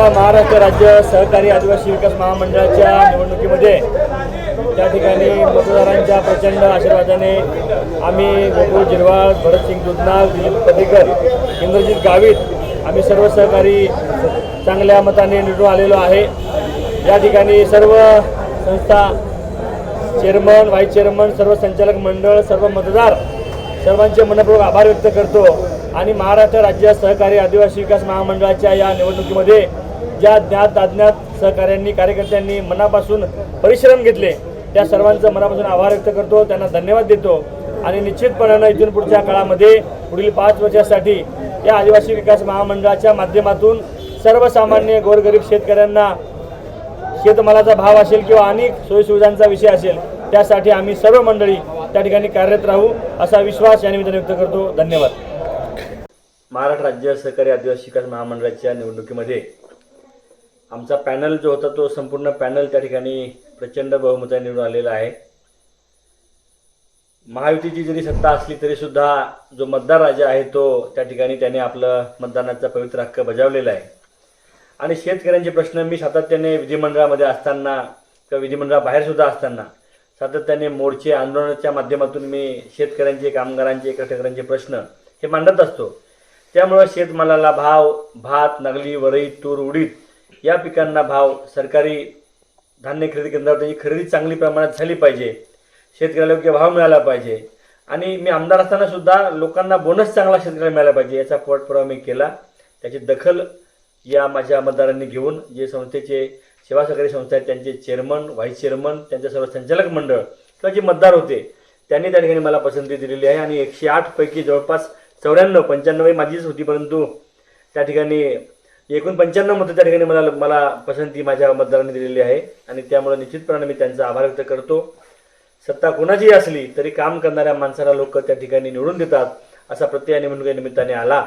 महाराष्ट्र राज्य सहकारी आदिवासी विकास महामंडळाच्या निवडणुकीमध्ये त्या ठिकाणी मतदारांच्या प्रचंड आशीर्वादाने आम्ही गोकुळ जिरवाळ भरतसिंग दुधनाल दिलीप पटेकर इंद्रजित गावित आम्ही सर्व सहकारी चांगल्या मताने निवडून आलेलो आहे. या ठिकाणी सर्व संस्था चेअरमन व्हाईस चेअरमन सर्व संचालक मंडळ सर्व मतदार सर्वांचे मनपूर्वक आभार व्यक्त करतो. आणि महाराष्ट्र राज्य सहकारी आदिवासी विकास महामंडळाच्या या निवडणुकीमध्ये ज्या ज्ञात अज्ञात सहकाऱ्यांनी कार्यकर्त्यांनी मनापासून परिश्रम घेतले त्या सर्वांचं मनापासून आभार व्यक्त करतो त्यांना धन्यवाद देतो. आणि निश्चितपणानं इथून पुढच्या काळामध्ये पुढील पाच वर्षासाठी या आदिवासी विकास महामंडळाच्या माध्यमातून सर्वसामान्य गोरगरीब शेतकऱ्यांना शेतमालाचा भाव असेल किंवा अनेक सोयीसुविधांचा विषय असेल त्यासाठी आम्ही सर्व मंडळी त्या ठिकाणी कार्यरत राहू असा विश्वास या निमित्ताने व्यक्त करतो. धन्यवाद. महाराष्ट्र राज्य सहकारी आदिवासी विकास महामंडळाच्या निवडणुकीमध्ये आमचा पॅनल जो होता तो संपूर्ण पॅनल त्या ठिकाणी प्रचंड बहुमताने निवडून आलेला आहे. महायुतीची जरी सत्ता असली तरीसुद्धा जो मतदार राजा आहे तो त्या ठिकाणी त्याने आपलं मतदानाचा पवित्र हक्क बजावलेला आहे. आणि शेतकऱ्यांचे प्रश्न मी सातत्याने विधिमंडळामध्ये असताना किंवा विधिमंडळाबाहेरसुद्धा असताना सातत्याने मोर्चे आंदोलनाच्या माध्यमातून मी शेतकऱ्यांचे कामगारांचे कष्टकऱ्यांचे प्रश्न हे मांडत असतो. त्यामुळं शेतमालाला भाव भात नागली वरई तूर उडीद या पिकांना भाव सरकारी धान्य खरेदी केंद्रावर त्याची खरेदी चांगली प्रमाणात झाली पाहिजे. शेतकऱ्याला योग्य भाव मिळाला पाहिजे. आणि मी आमदार असताना सुद्धा लोकांना बोनस चांगला शेतकऱ्याला मिळाला पाहिजे याचा पोटपुरावा मी केला. त्याची दखल या माझ्या मतदारांनी घेऊन जे संस्थेचे सेवा सहकारी संस्था आहेत त्यांचे चेअरमन व्हाईस चेअरमन त्यांचे सर्व संचालक मंडळ किंवा जे मतदार होते त्यांनी त्या ठिकाणी मला पसंती दिलेली आहे. आणि एकशे आठ पैकी जवळपास चौऱ्याण्णव पंच्याण्णव माझीच होती परंतु त्या ठिकाणी एकूण पंच्याण्णव मतं त्या ठिकाणी मला मला पसंती माझ्या मतदारांनी दिलेली आहे. आणि त्यामुळे निश्चितपणे मी त्यांचा आभार व्यक्त करतो. सत्ता कोणाचीही असली तरी काम करणाऱ्या माणसाला लोक त्या ठिकाणी निवडून देतात असा प्रत्यय या निवडणुकीनिमित्ताने आला.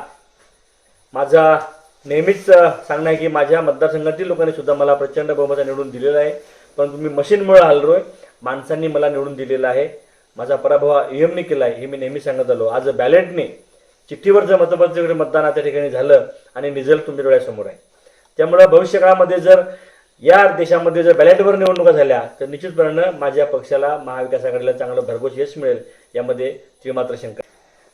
माझा नेहमीच सांगणं आहे की माझ्या मतदारसंघातील लोकांनी सुद्धा मला प्रचंड बहुमता निवडून दिलेला आहे. परंतु मी मशीनमुळे आहे माणसांनी मला निवडून दिलेला आहे. माझा पराभव ईएमने केला आहे हे मी नेहमी सांगत आलो. आज बॅलेटने चिठ्ठीवरचं मतपत्राकडे मतदान त्या ठिकाणी झालं आणि रिझल्ट तुमच्या डोळ्यासमोर आहे. त्यामुळं भविष्यकाळामध्ये जर या देशामध्ये जर बॅलेटवर निवडणुका झाल्या तर निश्चितपणानं माझ्या पक्षाला महाविकास आघाडीला चांगलं भरघोस यश मिळेल यामध्ये त्रिमात्र शंका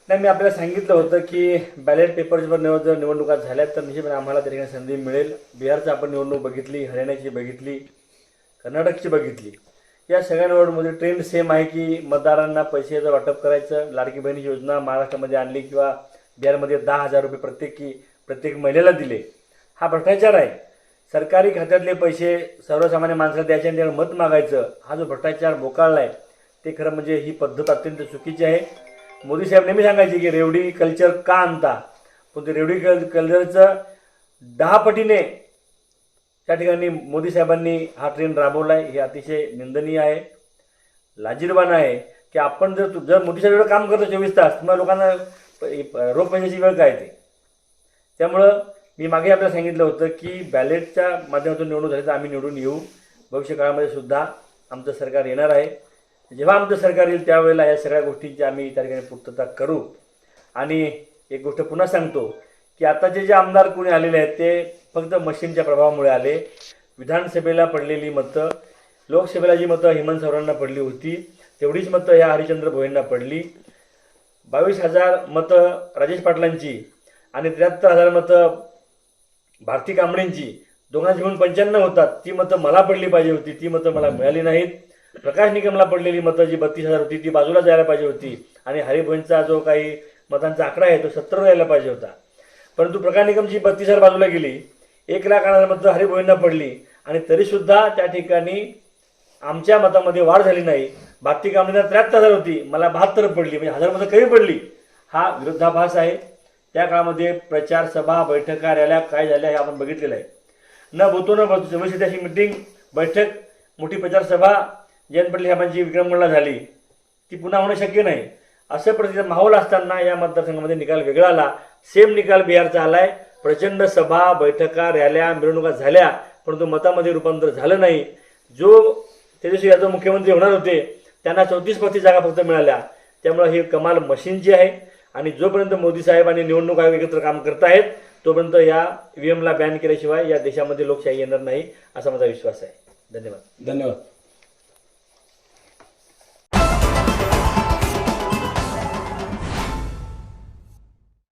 नाही मी आपल्याला सांगितलं होतं की बॅलेट पेपरवर निवड जर निवडणुका झाल्या तर निश्चितपणे आम्हाला त्या ठिकाणी संधी मिळेल. बिहारची आपण निवडणूक बघितली हरियाणाची बघितली कर्नाटकची बघितली. या सगळ्या ट्रेंड सेम आहे की मतदारांना पैशाचं वाटप करायचं लाडकी बहिणीची योजना महाराष्ट्रामध्ये आणली किंवा बिहारमध्ये दहा हजार रुपये प्रत्येकी प्रत्येक महिलेला दिले. हा भ्रष्टाचार आहे. सरकारी खात्यातले पैसे सर्वसामान्य माणसाला द्यायचे आणि त्यावर मत मागायचं हा जो भ्रष्टाचार बोकाळला आहे ते खरं म्हणजे ही पद्धत अत्यंत चुकीची आहे. मोदी साहेब नेहमी सांगायचे की रेवडी कल्चर का आणता? पण ते रेवडी कल कल्चरचं दहा पटीने त्या ठिकाणी मोदी साहेबांनी हा ट्रेंड राबवला आहे हे अतिशय निंदनीय आहे. लाजीरवान आहे की आपण जर तू जर मोदी साहेब एवढं काम करतो चोवीस तास तुम्हाला लोकांना प- रोख पैशाची वेळ काय ते त्यामुळं मी मागे आपल्याला सांगितलं होतं की बॅलेटच्या माध्यमातून निवडणूक झाली तर आम्ही निवडून येऊ. भविष्य काळामध्ये सुद्धा आमचं सरकार येणार आहे. जेव्हा आमचं सरकार येईल त्यावेळेला या सगळ्या गोष्टींची आम्ही त्या ठिकाणी पूर्तता करू. आणि एक गोष्ट पुन्हा सांगतो की आताचे जे आमदार कोणी आलेले आहेत ते फक्त मशीनच्या प्रभावामुळे आले. विधानसभेला पडलेली मतं लोकसभेला जी मतं हेमंत सवरांना पडली होती तेवढीच मतं ह्या हरिचंद्र भोईंना पडली. बावीस हजार मतं राजेश पाटलांची आणि त्र्याहत्तर हजार मतं भारती कांबळेंची. दोघांची म्हणून पंच्याण्णव होतात. ती मतं मला पडली पाहिजे होती ती मतं मला मिळाली नाहीत. प्रकाश निकमला पडलेली मतं जी बत्तीस हजार होती ती बाजूला जायला पाहिजे होती. आणि हरिभोईंचा जो काही मतांचा आकडा आहे तो सत्तर जायला पाहिजे होता. परंतु प्रकाश निकमची बत्तीस हजार बाजूला गेली. एक लाख हजार मतं हरिभोईंना पडली. आणि तरीसुद्धा त्या ठिकाणी आमच्या मतामध्ये वाढ झाली नाही. भारती कांबळेंना त्र्याहत्तर हजार होती. मला बहात्तर पडली. म्हणजे हजार मतं कमी पडली. हा विरोधाभास आहे. त्या काळामध्ये प्रचार सभा बैठका रॅल्या काय झाल्या हे आपण बघितलेलं आहे. न बोलतो न बोलतो चौवीस मिटिंग बैठक मोठी प्रचार सभा जयंत पाटील साहेबांची विक्रमगडला झाली. ती पुन्हा होणं शक्य नाही. असं परिस्थितीचा माहोल असताना या मतदारसंघामध्ये निकाल वेगळा आला. सेम निकाल बिहारचा आलाय. प्रचंड सभा बैठका रॅल्या मिरवणुका झाल्या परंतु मतामध्ये रूपांतर झालं नाही. जो तेजस्वी यादव मुख्यमंत्री होणार होते त्यांना चौतीस पस्तीस जागा फक्त मिळाल्या. त्यामुळे ही कमाल मशीनची आहे आणि जोपर्यंत मोदी साहेब आणि निवडणूक आयोग एकत्र काम करत आहेत तोपर्यंत या ईव्हीएमला बॅन केल्याशिवाय या देशामध्ये लोकशाही येणार नाही असा माझा विश्वास आहे. धन्यवाद. धन्यवाद.